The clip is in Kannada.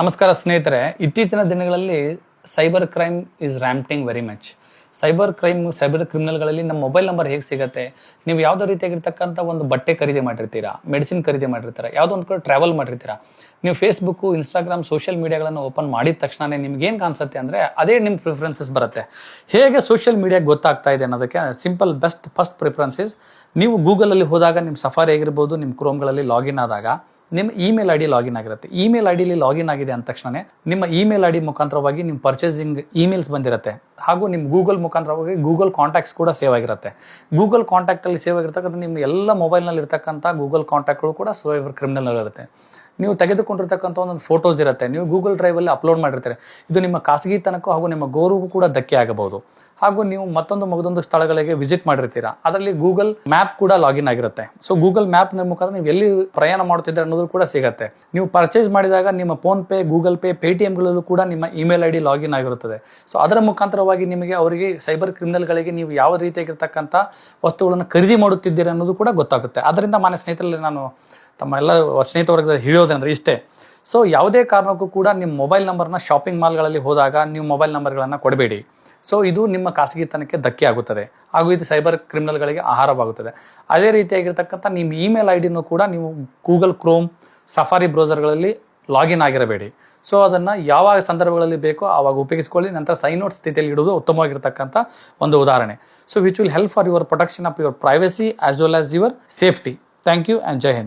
ನಮಸ್ಕಾರ ಸ್ನೇಹಿತರೆ, ಇತ್ತೀಚಿನ ದಿನಗಳಲ್ಲಿ cyber crime is rampant very much cyber crime, cyber ಕ್ರಿಮಿನಲ್ಗಳಲ್ಲಿ ನಮ್ಮ ಮೊಬೈಲ್ ನಂಬರ್ ಹೇಗೆ ಸಿಗುತ್ತೆ? ನೀವು ಯಾವುದೋ ರೀತಿಯಾಗಿರ್ತಕ್ಕಂಥ ಒಂದು ಬಟ್ಟೆ ಖರೀದಿ ಮಾಡಿರ್ತೀರಾ? ಮೆಡಿಸಿನ್ ಖರೀದಿ ಮಾಡಿರ್ತೀರಾ? ಯಾವುದೋ ಒಂದು ಕಡೆ ಟ್ರಾವೆಲ್ ಮಾಡಿರ್ತೀರಾ? ನೀವು ಫೇಸ್ಬುಕ್ಕು ಇನ್ಸ್ಟಾಗ್ರಾಮ್ ಸೋಷಿಯಲ್ ಮೀಡಿಯಾಗಳನ್ನು ಓಪನ್ ಮಾಡಿದ ತಕ್ಷಣವೇ ನಿಮ್ಗೆ ಏನು ಕಾಣಿಸುತ್ತೆ ಅಂದರೆ ಅದೇ ನಿಮ್ಮ ಪ್ರಿಫರೆನ್ಸಸ್ ಬರುತ್ತೆ. ಹೇಗೆ ಸೋಷಿಯಲ್ ಮೀಡಿಯಾಗೆ ಗೊತ್ತಾಗ್ತಾ ಇದೆ ಅನ್ನೋದಕ್ಕೆ ಸಿಂಪಲ್ ಬೆಸ್ಟ್ ಫಸ್ಟ್ ಪ್ರಿಫರೆನ್ಸಸ್ ನೀವು ಗೂಗಲಲ್ಲಿ ಹೋದಾಗ ನಿಮ್ಮ ಸಫಾರಿ ಆಗಿರ್ಬೋದು ನಿಮ್ಮ ಕ್ರೋಮ್ಗಳಲ್ಲಿ ಲಾಗಿನ್ ಆದಾಗ ನಿಮ್ಮ ಇಮೇಲ್ ಐ ಡಿ ಲಾಗಿನ್ ಆಗಿರುತ್ತೆ. ಇಮೇಲ್ ಐ ಡಿಲಿ ಲಾಗಿನ್ ಆಗಿದೆ ಅಂದ ತಕ್ಷಣ ನಿಮ್ಮ ಇಮೇಲ್ ಐ ಡಿ ಮುಖಾಂತರವಾಗಿ ನಿಮ್ಮ ಪರ್ಚೇಸಿಂಗ್ ಇಮೇಲ್ಸ್ ಬಂದಿರುತ್ತೆ. ಹಾಗೂ ನಿಮ್ಮ ಗೂಗಲ್ ಮುಖಾಂತರವಾಗಿ ಗೂಗಲ್ ಕಾಂಟ್ಯಾಕ್ಟ್ಸ್ ಕೂಡ ಸೇವ್ ಆಗಿರುತ್ತೆ. ಗೂಗಲ್ ಕಾಂಟ್ಯಾಕ್ಟಲ್ಲಿ ಸೇವ್ ಆಗಿರ್ತಕ್ಕಂಥ ನಿಮ್ಮ ಎಲ್ಲ ಮೊಬೈಲ್ನಲ್ಲಿ ಇರ್ತಕ್ಕಂಥ ಗೂಗಲ್ ಕಾಂಟ್ಯಾಕ್ಟ್ಗಳು ಕೂಡ ಸೈಬರ್ ಕ್ರಿಮಿನಲ್ ಇರುತ್ತೆ. ನೀವು ತೆಗೆದುಕೊಂಡಿರ್ತಕ್ಕಂಥ ಒಂದೊಂದು ಫೋಟೋಸ್ ಇರುತ್ತೆ. ನೀವು ಗೂಗಲ್ ಡ್ರೈವಲ್ಲಿ ಅಪ್ಲೋಡ್ ಮಾಡಿರ್ತೀರಿ. ಇದು ನಿಮ್ಮ ಖಾಸಗಿತನಕ್ಕೂ ಹಾಗೂ ನಿಮ್ಮ ಗೌರವಕ್ಕೂ ಕೂಡ ಧಕ್ಕೆ ಆಗಬಹುದು. ಹಾಗೂ ನೀವು ಮತ್ತೊಂದು ಮಗದೊಂದು ಸ್ಥಳಗಳಿಗೆ ವಿಸಿಟ್ ಮಾಡಿರ್ತೀರಾ. ಅದರಲ್ಲಿ ಗೂಗಲ್ ಮ್ಯಾಪ್ ಕೂಡ ಲಾಗಿನ್ ಆಗಿರುತ್ತೆ. ಸೊ ಗೂಗಲ್ ಮ್ಯಾಪ್ ಮುಖಾಂತರ ನೀವು ಎಲ್ಲಿ ಪ್ರಯಾಣ ಮಾಡ್ತಿದ್ದೀರ ಅನ್ನೋದು ಕೂಡ ಸಿಗುತ್ತೆ. ನೀವು ಪರ್ಚೇಸ್ ಮಾಡಿದಾಗ ನಿಮ್ಮ ಫೋನ್ ಪೇ ಗೂಗಲ್ ಪೇ ಪೇಟಿಎಂಗಳಲ್ಲೂ ಕೂಡ ನಿಮ್ಮ ಇಮೇಲ್ ಐ ಡಿ ಲಾಗಿನ್ ಆಗಿರುತ್ತದೆ. ಸೊ ಅದರ ಮುಖಾಂತರವಾಗಿ ನಿಮಗೆ ಅವರಿಗೆ ಸೈಬರ್ ಕ್ರಿಮಿನಲ್ಗಳಿಗೆ ನೀವು ಯಾವ ರೀತಿಯಾಗಿರ್ತಕ್ಕಂಥ ವಸ್ತುಗಳನ್ನು ಖರೀದಿ ಮಾಡುತ್ತಿದ್ದೀರಿ ಅನ್ನೋದು ಕೂಡ ಗೊತ್ತಾಗುತ್ತೆ. ಅದರಿಂದ ಮಾನ್ಯ ಸ್ನೇಹಿತರಲ್ಲಿ ನಾನು ತಮ್ಮ ಎಲ್ಲ ಸ್ನೇಹಿತವರ್ಗದ ಹೇಳೋದಂದ್ರೆ ಇಷ್ಟೇ. ಸೊ ಯಾವುದೇ ಕಾರಣಕ್ಕೂ ಕೂಡ ನಿಮ್ಮ ಮೊಬೈಲ್ ನಂಬರ್ನ ಶಾಪಿಂಗ್ ಮಾಲ್ಗಳಲ್ಲಿ ಹೋದಾಗ ನೀವು ಮೊಬೈಲ್ ನಂಬರ್ಗಳನ್ನು ಕೊಡಬೇಡಿ. ಸೊ ಇದು ನಿಮ್ಮ ಖಾಸಗಿತನಕ್ಕೆ ಧಕ್ಕೆ ಆಗುತ್ತದೆ. ಹಾಗೂ ಇದು ಸೈಬರ್ ಕ್ರಿಮಿನಲ್ಗಳಿಗೆ ಆಹಾರವಾಗುತ್ತದೆ. ಅದೇ ರೀತಿಯಾಗಿರ್ತಕ್ಕಂಥ ನಿಮ್ಮ ಇಮೇಲ್ ಐ ಡಿನೂ ಕೂಡ ನೀವು ಗೂಗಲ್ ಕ್ರೋಮ್, ಸಫಾರಿ ಬ್ರೌಸರ್ಗಳಲ್ಲಿ ಲಾಗಿನ್ ಆಗಿರಬೇಡಿ. ಸೊ ಅದನ್ನು ಯಾವಾಗ ಸಂದರ್ಭಗಳಲ್ಲಿ ಬೇಕೋ ಆವಾಗ ಉಪಯೋಗಿಸ್ಕೊಳ್ಳಿ. ನಂತರ ಸೈನ್ ಔಟ್ ಸ್ಥಿತಿಯಲ್ಲಿ ಇಡುವುದು ಉತ್ತಮವಾಗಿರ್ತಕ್ಕಂಥ ಒಂದು ಉದಾಹರಣೆ. So which will help for your protection of your privacy as well as your safety thank you and Jai Hind